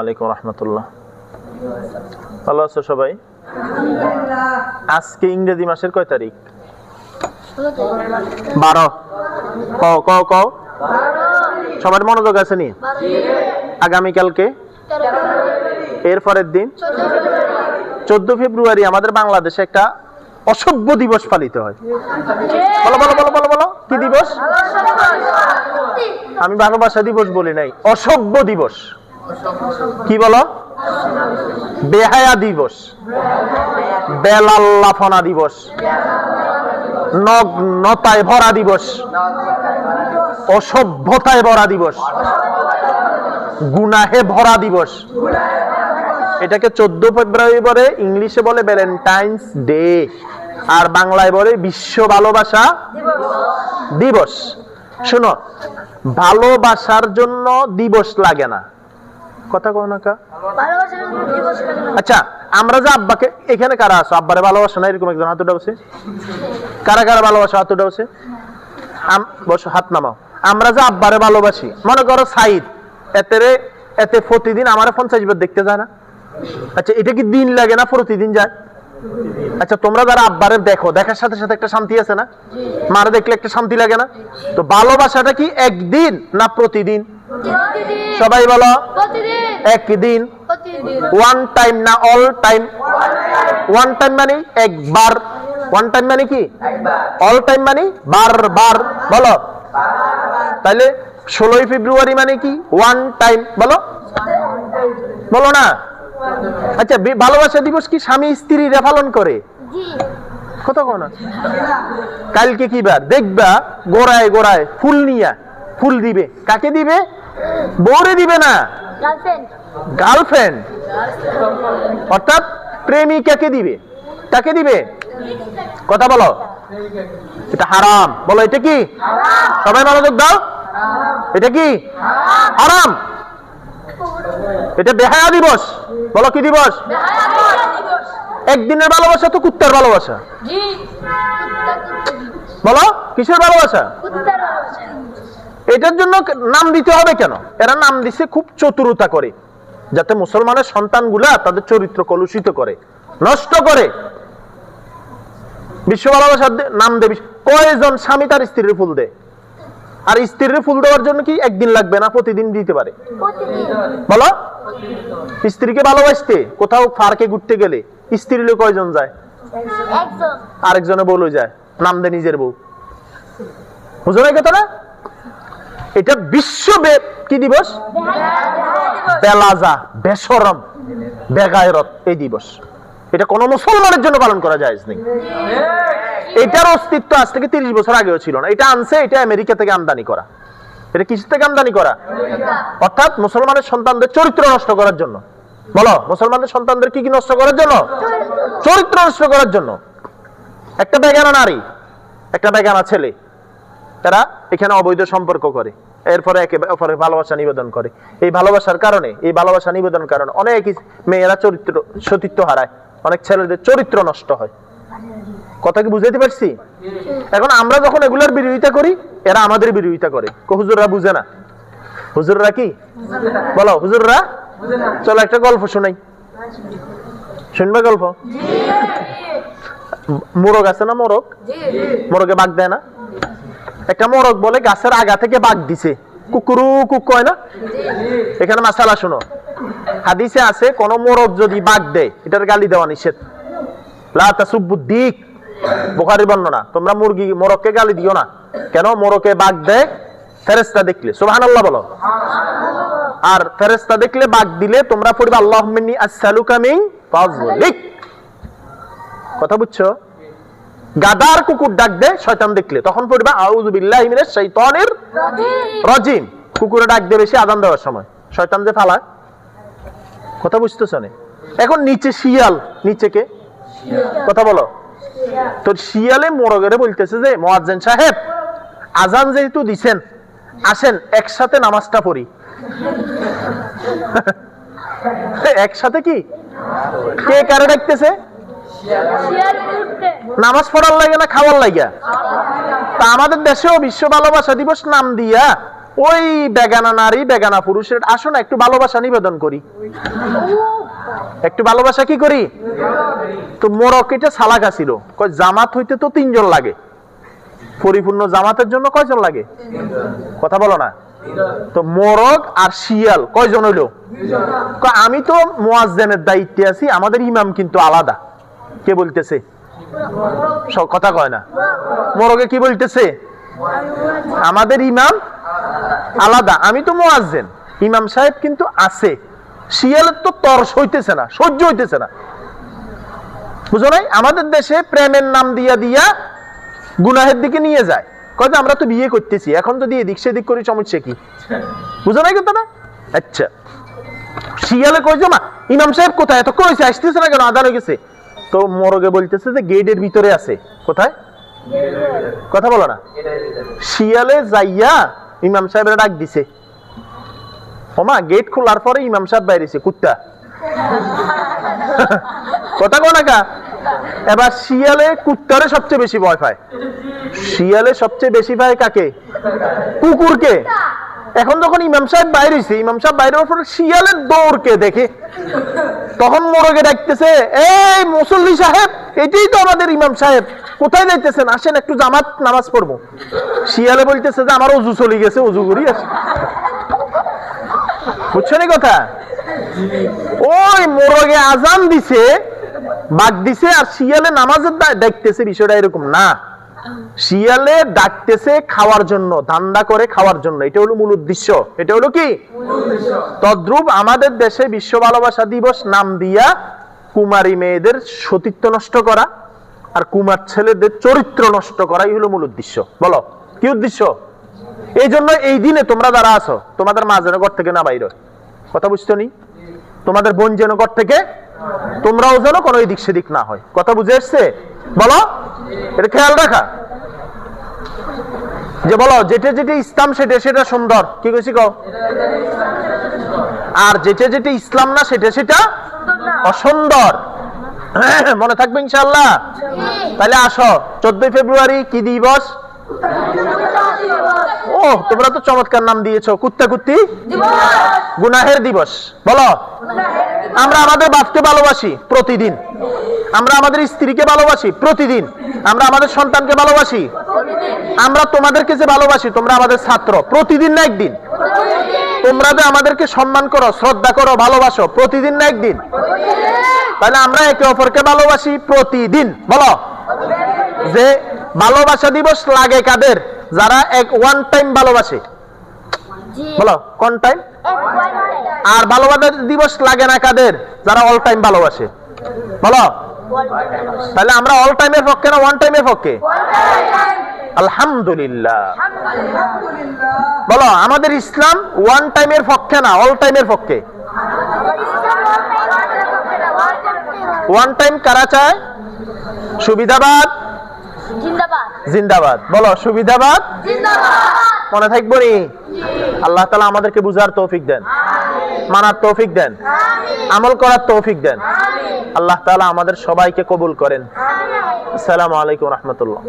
আলাইকুম রহমতুল্লাহ। ভালো আছো সবাই? আজকে ইংরেজি মাসের কয় তারিখ? বারো। সবার মনোযোগ আছে নি? আগামীকালকে? এর পরের দিন? চোদ্দ ফেব্রুয়ারি। আমাদের বাংলাদেশে একটা অসভ্য দিবস পালিত হয়। বলো বলো বলো বলো বলো। কি দিবস। আমি ভালোবাসা দিবস বলি নাই অসভ্য দিবস। কি বলো? বেহায়া দিবস। বেলাল্লাফনা দিবস। নগ্নতায় ভরা দিবস। অসভ্যতায় ভরা দিবস। গুনাহে ভরা দিবস। এটাকে চোদ্দ ফেব্রুয়ারি বলে, ইংলিশে বলে ভ্যালেন্টাইন্স ডে। আর বাংলায় বলে বিশ্ব ভালোবাসা দিবস। শোনো, ভালোবাসার জন্য দিবস লাগে না। কথা কো। না কা? আচ্ছা আমরা যে আব্বাকে এখানে কারা আছো? আব্বারে ভালোবাসা না এরকম একজন হাত উঠাবছে কারা কারা ভালোবাসো হাত উঠাবছে আম- বসো হাত নামাও। আমরা যে আব্বারে ভালোবাসি মনে করো সাইদ এতে এতে প্রতিদিন আমার পঞ্চাশ বার দেখতে যায় না? আচ্ছা এটা কি দিন লাগে না প্রতিদিন যায়? আচ্ছা তোমরা যারা আব্বারে দেখো দেখার সাথে সাথে একটা শান্তি আছে না? মারা দেখলে একটা শান্তি লাগে না? তো ভালোবাসাটা কি একদিন না প্রতিদিন? প্রতিদিন। সবাই বলো। প্রতিদিন। একদিন ওয়ান টাইম না অল টাইম ওয়ান টাইম মানে একবার। ওয়ান টাইম মানে কি? অল টাইম মানে বারবার। বলো। তাহলে ষোলোই ফেব্রুয়ারি মানে কি? ওয়ান টাইম বলো। বলো না। আচ্ছা ভালোবাসা দিবস কি স্বামী স্ত্রীরা পালন করে? কত কোন কালকে কি বার? দেখবা গোড়ায় গোড়ায় ফুল নিয়া ফুল দিবে। কাকে দিবে? বউরে দিবে না? গার্লফ্রেন্ড অর্থাৎ প্রেমিকাকে দিবে। কাকে দিবে? কথা বলো। এটা হারাম। বলো এটা কি? সবাই মনোযোগ দাও। এটা কি? হারাম। এটা বেহায়া দিবস। বলো কি দিবস? একদিনের ভালোবাসা তো কুত্তার ভালোবাসা। বলো কিসের ভালোবাসা। এটার জন্য নাম দিতে হবে কেন? এরা নাম দিছে খুব চতুরতা করে যাতে মুসলমানের সন্তানগুলা তাদের চরিত্র কলুষিত করে নষ্ট করে। বিশ্ব ভালোবাসার নাম দেবে কয়জন স্বামী তার স্ত্রীর ফুল দেয়? আর স্ত্রীর ফুল দেওয়ার জন্য কি একদিন লাগবে না প্রতিদিন দিতে পারে? বলো? স্ত্রীকে ভালোবাসতে কোথাও পার্কে ঘুরতে গেলে স্ত্রী লোক কয়জন যায়? আরেকজনে বলে যায় নাম দে নিজের বউ। বুঝো না এই কথাটা? এটা বিশ্ব কি দিবস? বেলাজা, বেসরম, বেগায়রত, এই দিবস। এটা মুসলমানের জন্য পালন করা যায় নেই। এটার অস্তিত্ব আজ থেকে তিরিশ বছর আগেও ছিল না। এটা আনছে, এটা আমেরিকা থেকে আমদানি করা। এটা কিসের থেকে আমদানি করা? অর্থাৎ মুসলমানের সন্তানদের চরিত্র নষ্ট করার জন্য। বলো, মুসলমানদের সন্তানদের কি কি নষ্ট করার জন্য? চরিত্র নষ্ট করার জন্য। একটা বেগানা নারী, একটা বেগানা ছেলে। তারা এখানে অবৈধ সম্পর্ক করে এরপরে একে অপরের ভালোবাসা নিবেদন করে। এই ভালোবাসার কারণে এই ভালোবাসা নিবেদন কারণে অনেক মেয়েরা চরিত্র সতীত্ব হারায় অনেক ছেলেদের চরিত্র নষ্ট হয়। কথা কি বুঝাইতে পারছি? এখন আমরা যখন এগুলোর বিরোধিতা করি এরা আমাদের বিরোধিতা করে। কো হুজুররা বুঝে না। হুজুররা কি? বলো হুজুররা? চলো একটা গল্প শোনাই। শুনবে গল্প? মোরগ আছে না মোরগ? মোরগে বাঘ দেয় না? একটা মোরগ বলে গাছের আগা থেকে বাঘ দিছে। কুকুরু কুক কয় না? এখানে মাসালা শুনো। হাদিসে আছে, কোন মোরগ যদি বাঘ দেয়, এটার গালি দেওয়া নিষেধ। লা তাসুব্বু দিক বুখারী বর্ণনা, তোমরা মুরগি, মোরগকে গালি দিও না। কেন? মোরকে বাঘ দেয়, ফেরেশতা দেখলে। সুবহানাল্লাহ বলো। আর ফেরেশতা দেখলে বাঘ দিলে তোমরা পড়বে আল্লাহ মিন্নি আসসালুকা ফাজলিক। কথা বুঝছ? গাদার কুকুর ডাক দে শয়তান দেখলে। তখন পড়বে আউযু বিল্লাহি মিনাশ শাইতানির রাজিম। কুকুরে ডাক দে বেশি আদান দেওয়ার সময়। শয়তান যে ফালায়। কথা বুঝতেছ না? এখন নিচে শিয়াল নিচে কে? কথা বলো। তোর শিয়ালে মোরগেরে বলতেছে যে মোয়াজ্জেন সাহেব আজান যেহেতু দিছেন আসেন একসাথে নামাজটা পড়ি। একসাথে কি? কে কারে ডাকতেছে? নামাজ পড়ার লাগে না খাওয়ার লাগে? তা আমাদের দেশেও বিশ্ব ভালোবাসা দিবস নাম দিয়া ওই বেগানা নারী বেগানা পুরুষের আসো না একটু ভালোবাসা নিবেদন করি। একটু ভালোবাসা কি করি? তো মোরক এটা সালাকা ছিল কয় জামাত হইতে তো তিনজন লাগে। পরিপূর্ণ জামাতের জন্য কয়জন লাগে? কথা বলো না। তো মোরগ আর শিয়াল কয়জন হইল? আমি তো মোয়াজ্জেনের দায়িত্বে আছি আমাদের ইমাম কিন্তু আলাদা। কে বলতেছে? কথা কয় না। মোরগে কি বলতেছে? আমাদের ইমাম আলাদা, আমি তো মোয়াজ্জেন। ইমাম সাহেব কিন্তু আছে। শিয়ালের তো তরস হইতেছে না, সহ্য হইতেছে না। বুঝো নাই? আমাদের দেশে প্রেমের নাম দিয়া দিয়া গুনাহের দিকে নিয়ে যায়। কয় আমরা তো বিয়ে করতেছি, এখন তো যদি এদিক সেদিক করি সমস্যা কি? বুঝো নাই কথাটা? আচ্ছা। শিয়ালে কই মা, ইমাম সাহেব কোথায়? এত কইছে আসতেছে না কেন? আদান হয়ে গেছে তো মরগে বলতেছে যে গেটের ভিতরে আছে। কোথায়? কথা বলো না। শিয়ালে যাইয়া ইমাম সাহেবের ডাক দিছে। ওমা, গেট খোলার পরে ইমাম সাহেব বাইরেছে, কুত্তা। কথা কো না কা? এবার শিয়ালে কুত্তারে সবচেয়ে বেশি ভয় পায়। শিয়ালে সবচেয়ে বেশি পায় কাকে? কুকুরকে। এখন যখন ইমাম সাহেব বাইরে ইমাম সাহেব বাইরে হওয়ার পরে শিয়ালের দৌড়কে দেখে, তখন মোরগে ডাকতেছে, এই মুসল্লি সাহেব, এটাই তো আমাদের ইমাম সাহেব। কোথায় যাইতেছেন? আসেন, একটু জামাত নামাজ পড়ব। শিয়ালে বলতেছে যে, আমার অজু চলে গেছে, অজু করি আসি। বুঝছেন কথা? ওই মোরগে আজান দিছে বাগ দিছে, আর শিয়ালে নামাজের দেখতেছে বিষয়টা এরকম না। শিয়ালে ডাকতেছে খাওয়ার জন্য ধান্দা করে খাওয়ার জন্য। এটা হলো মূল উদ্দেশ্য। এটা হলো কি? তদ্রুপ আমাদের দেশে বিশ্ব ভালোবাসা দিবস নাম দিয়া কুমারী মেয়েদের সতীত্ব নষ্ট করা আর কুমার ছেলেদের চরিত্র নষ্ট করাই হলো মূল উদ্দেশ্য। বলো কি উদ্দেশ্য? এই জন্য এই দিনে তোমরা যারা আছো তোমাদের মা যেন ঘর থেকে না বাইর কথা বুঝতে নি? তোমাদের বোন যেন ঘর থেকে তোমরাও যেন কোনো এদিক সেদিক না হয়। কথা বুঝে এসছে? বলো এটা খেয়াল রাখা। যে বলো যেটা যেটা ইসলাম সেটা সেটা সুন্দর। কি কইছি কও? আর যেটা যেটা ইসলাম না সেটা সেটা অসুন্দর। মনে থাকবে ইনশাআল্লাহ? তাহলে আসো চোদ্দই ফেব্রুয়ারি কি দিবস? ও তোমরা তো চমৎকার নাম দিয়েছ। কুত্তা কুত্তি? গুনাহের দিবস। বলো। আমরা আমাদের বাপকে ভালোবাসি প্রতিদিন। আমরা আমাদের স্ত্রীকে ভালোবাসি প্রতিদিন। আমরা আমাদের সন্তানকে ভালোবাসি। আমরা তোমাদেরকে যে ভালোবাসি তোমরা আমাদের ছাত্র। প্রতিদিন না একদিন। তোমরা যে আমাদেরকে সম্মান করো শ্রদ্ধা করো ভালোবাসো প্রতিদিন না একদিন। তাহলে আমরা একে অপরকে ভালোবাসি প্রতিদিন। বলো। যে ভালোবাসা দিবস লাগে কাদের? যারা এক ওয়ান টাইম ভালোবাসে। বলো কোন টাইম আর ভালোবাসা দিবস লাগে না কাদের? যারা অল টাইম ভালোবাসে। বলো? তাহলে আমরা অল টাইমের পক্ষে না ওয়ান টাইমের পক্ষে? আলহামদুলিল্লাহ। বলো আমাদের ইসলাম ওয়ান টাইমের পক্ষে না অল টাইমের পক্ষে? ওয়ান টাইম কারা চায়? সুবিধাবাদ? জিন্দাবাদ। বলো সুবিধাবাদ? মনে থাকব নি? আল্লাহ তালা আমাদেরকে বুঝার তৌফিক দেন। মানার তৌফিক দেন। আমল করার তৌফিক দেন। আল্লাহ তালা আমাদের সবাইকে কবুল করেন। আসসালামু আলাইকুম রহমতুল্লাহ।